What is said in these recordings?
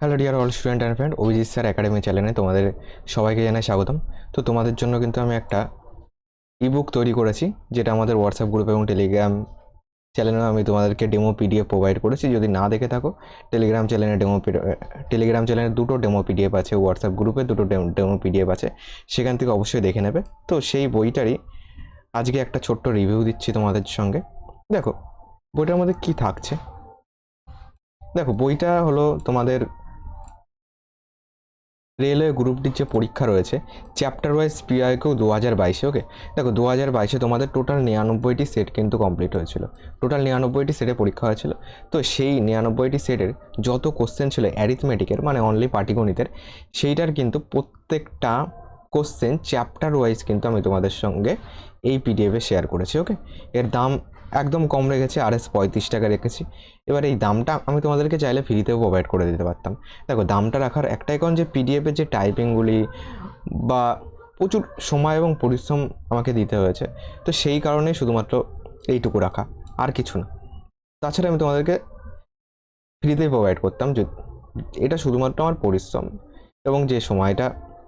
Hello dear all student and friend Abhijit sir academy চ্যানেলে তোমাদের সবাইকে জানাই স্বাগতম। তো তোমাদের জন্য কিন্তু আমি একটা ইবুক তৈরি করেছি, যেটা আমাদের হোয়াটসঅ্যাপ গ্রুপ এবং টেলিগ্রাম চ্যানেলে আমি তোমাদেরকে ডেমো পিডিএফ প্রোভাইড করেছি। যদি না দেখে থাকো টেলিগ্রাম চ্যানেলে ডেমো টেলিগ্রাম চ্যানেলে দুটো ডেমো পিডিএফ আছে হোয়াটসঅ্যাপ গ্রুপে দুটো ডেমো পিডিএফ আছে, সেখান থেকে অবশ্যই দেখে নেবে। তো সেই বইটারই আজকে একটা ছোট্ট রিভিউ দিচ্ছি তোমাদের সঙ্গে। দেখো, বইটার মধ্যে কি থাকছে? দেখো, বইটা হলো তোমাদের রেলওয়ে গ্রুপটির যে পরীক্ষা রয়েছে চ্যাপ্টার ওয়াইজ পিআইকেও দু হাজার বাইশে ওকে দেখো, দু হাজার বাইশে তোমাদের টোটাল নিরানব্বইটি সেট কিন্তু কমপ্লিট হয়েছিল। টোটাল নিরানব্বইটি সেটে পরীক্ষা হয়েছিল। তো সেই নিরানব্বইটি সেটের যত কোশ্চেন ছিল অ্যারিথমেটিকের মানে অনলি পাটিগণিতের, সেইটার কিন্তু প্রত্যেকটা কোশ্চেন চ্যাপ্টার ওয়াইজ কিন্তু আমি তোমাদের সঙ্গে এই পিডিএফে শেয়ার করেছি ওকে এর দাম একদম কম রেখেছি, আর এস পঁয়ত্রিশ টাকা রেখেছি। এবার এই দামটা আমি তোমাদেরকে চাইলে ফ্রিতেও প্রোভাইড করে দিতে পারতাম। দেখো, দামটা রাখার একটাই কারণ যে পিডিএফের যে টাইপিংগুলি বা প্রচুর সময় এবং পরিশ্রম আমাকে দিতে হয়েছে। তো সেই কারণেই শুধুমাত্র এইটুকু রাখা, আর কিছু না। তাছাড়া আমি তোমাদেরকে ফ্রিতেই প্রোভাইড করতাম যে এটা শুধুমাত্র আমার পরিশ্রম এবং যে সময়টা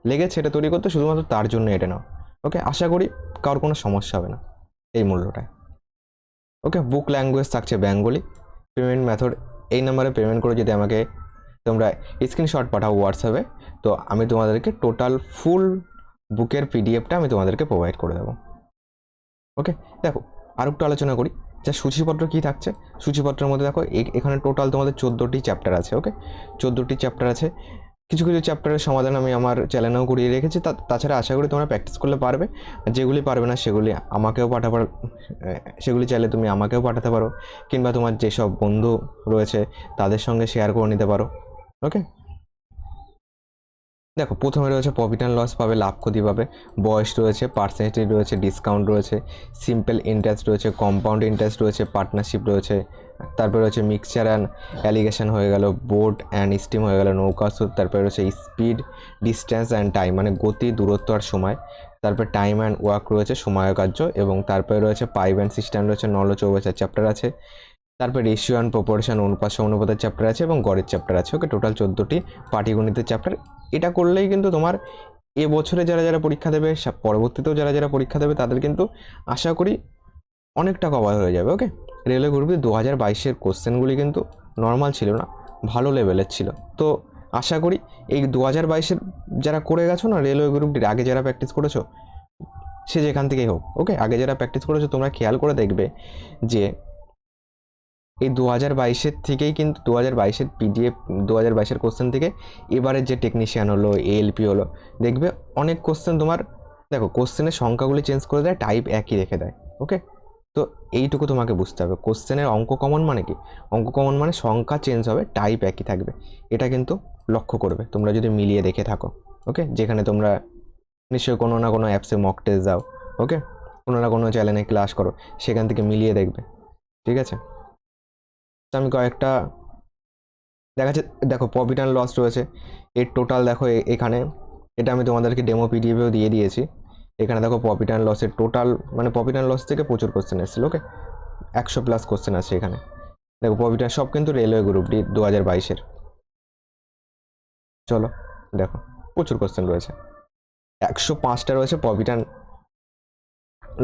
লেগেছে এটা তৈরি করতে শুধুমাত্র তার জন্য এটা নাও। ওকে আশা করি কারোর কোনো সমস্যা হবে না। এই মূল্যটায় ওকে বুক ল্যাঙ্গুয়েজ থাকছে বেঙ্গলি। পেমেন্ট মেথড এই নাম্বারে পেমেন্ট করে যদি আমাকে তোমরা স্ক্রিনশট পাঠাও হোয়াটসঅ্যাপে তো আমি তোমাদেরকে টোটাল ফুল বুকের পিডিএফটা আমি তোমাদেরকে প্রোভাইড করে দেবো। ওকে, দেখো আর একটু আলোচনা করি। যা সূচিপত্র কী থাকছে? সূচিপত্রের মধ্যে দেখো এখানে টোটাল তোমাদের চোদ্দোটি চ্যাপ্টার আছে ওকে চোদ্দোটি চ্যাপ্টার আছে। কিছু কিছু চ্যাপ্টারের সমাধান আমি আমার চ্যানেলেও করিয়ে রেখেছি। তাছাড়া আশা করি তোমরা প্র্যাকটিস করলে পারবে। যেগুলি পারবে না সেগুলি আমাকেও পাঠাবার সেগুলি চাইলে তুমি আমাকেও পাঠাতে পারো। কিংবা তোমার যেসব বন্ধু রয়েছে তাদের সঙ্গে শেয়ার করে নিতে পারো। ওকে দেখো, প্রথমে রয়েছে প্রফিট অ্যান্ড লস পাবে, লাভ ক্ষতি পাবে, বয়স রয়েছে পার্সেন্টেজ রয়েছে ডিসকাউন্ট রয়েছে সিম্পল ইন্টারেস্ট রয়েছে কম্পাউন্ড ইন্টারেস্ট রয়েছে পার্টনারশিপ রয়েছে, তারপরে রয়েছে মিক্সচার অ্যান্ড অ্যালিগেশন হয়ে গেল বোট অ্যান্ড স্টিম হয়ে গেল নৌকাসুর তারপরে রয়েছে স্পিড ডিস্টেন্স অ্যান্ড টাইম মানে গতি, দূরত্ব আর সময়, তারপর টাইম অ্যান্ড ওয়ার্ক রয়েছে সময় কার্য এবং তারপরে রয়েছে পাইপ অ্যান্ড সিস্টেম রয়েছে নল চৌবাচার চ্যাপ্টার আছে তারপর রেশিও অ্যান্ড প্রপোর্শন অনুপাত অনুপাতের চ্যাপ্টার আছে এবং গড়ের চ্যাপ্টার আছে। ওকে টোটাল চোদ্দোটি পাটিগণিতের চ্যাপ্টার এটা করলেই কিন্তু তোমার এ বছরে যারা যারা পরীক্ষা দেবে পরবর্তীতেও যারা যারা পরীক্ষা দেবে, তাদের কিন্তু আশা করি অনেকটা কভার হয়ে যাবে ওকে রেলওয়ে গ্রুপে দু হাজার বাইশের কোশ্চেনগুলি কিন্তু নর্মাল ছিল না, ভালো লেভেলের ছিল। তো আশা করি এই দু হাজার বাইশের যারা করে গেছো না রেলওয়ে গ্রুপটির আগে যারা প্র্যাকটিস করেছ, সে যেখান থেকেই হোক ওকে আগে যারা প্র্যাকটিস করেছ, তোমরা খেয়াল করে দেখবে যে এই দু হাজার বাইশের থেকেই কিন্তু দু হাজার বাইশের পিডিএফ দু হাজার বাইশের কোশ্চেন থেকে এবারের যে টেকনিশিয়ান হলো এএলপি হলো, দেখবে অনেক কোশ্চেন তোমার, দেখো কোশ্চেনের সংখ্যাগুলি চেঞ্জ করে দেয় টাইপ একই রেখে দেয় ওকে তো এইটুকু তোমাকে বুঝতে হবে। কোশ্চেনের অঙ্ক কমন মানে কি? অঙ্ক কমন মানে সংখ্যা চেঞ্জ হবে টাইপ একই থাকবে। এটা কিন্তু লক্ষ্য করবে, তোমরা যদি মিলিয়ে দেখে থাকো ওকে যেখানে তোমরা নিশ্চয়ই কোনো না কোনো অ্যাপসে মক টেস্ট দাও ওকে কোনো না কোনো চ্যানেলে ক্লাস করো, সেখান থেকে মিলিয়ে দেখবে, ঠিক আছে? আমি কয়েকটা, দেখা যাচ্ছে, দেখো প্রফিট অ্যান্ড লস রয়েছে। এর টোটাল দেখো এখানে, এটা আমি তোমাদেরকে ডেমো পিডিএফেও দিয়ে দিয়েছি। এখানে দেখো প্রফিট অ্যান্ড লসের টোটাল মানে প্রফিট অ্যান্ড লস থেকে প্রচুর কোশ্চেন এসেছিল ওকে একশো প্লাস কোশ্চেন আছে এখানে। দেখো প্রফিট সব কিন্তু রেলওয়ে গ্রুপটি দু হাজার বাইশের চলো, দেখো, প্রচুর কোশ্চেন রয়েছে। একশো পাঁচটা রয়েছে প্রফিট অ্যান্ড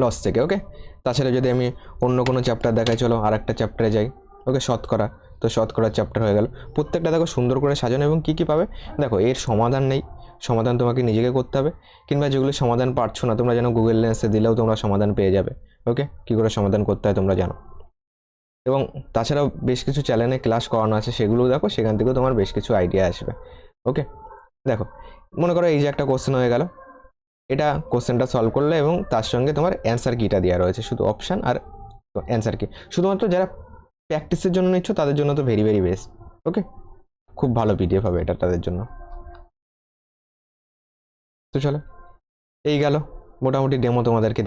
লস থেকে ওকে তাছাড়া যদি আমি অন্য কোনো চ্যাপ্টার দেখাই, চলো আর একটা চ্যাপ্টারে যাই। ওকে শতকরা। তো শতকরার চ্যাপ্টার হয়ে গেল। প্রত্যেকটা দেখো সুন্দর করে সাজানো এবং কী কী পাবে? দেখো, এর সমাধান নেই। সমাধান তোমাকে নিজেকে করতে হবে। কিংবা যেগুলো সমাধান পারছ না, তোমরা যেন গুগল লেন্সে দিলেও তোমরা সমাধান পেয়ে যাবে। ওকে? কী করে সমাধান করতে হয় তোমরা জানো। এবং তাছাড়াও বেশ কিছু চ্যানেলে ক্লাস করানো আছে, সেগুলোও দেখো, সেখান থেকেও তোমার বেশ কিছু আইডিয়া আসবে। ওকে? দেখো, মনে করো এই যে একটা কোশ্চেন হয়ে গেল। এটা কোশ্চেনটা সলভ করলে এবং তার সঙ্গে তোমার অ্যান্সার কিটা দেওয়া রয়েছে। শুধু অপশান আর অ্যান্সার কি শুধুমাত্র যারা প্র্যাকটিসের জন্য নিচ্ছ, তাদের জন্য তো ভেরি ভেরি বেস্ট ওকে খুব ভালো পিডিএফ হবে এটা তাদের জন্য। তো চলো, এই গেল। মোটামুটি ডেমো তোমাদেরকে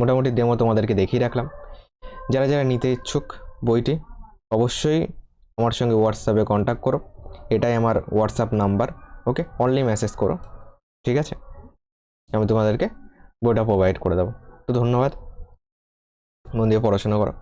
মোটামুটি ডেমো তোমাদেরকে দেখিয়ে রাখলাম। যারা যারা নিতে ইচ্ছুক বইটি, অবশ্যই আমার সঙ্গে হোয়াটসঅ্যাপে কন্ট্যাক্ট করো। এটাই আমার WhatsApp number okay only message করো, ঠিক আছে? আমি তোমাদেরকে বইটা প্রোভাইড করে দেবো। তো ধন্যবাদ। মন দিয়ে পড়াশোনা করো।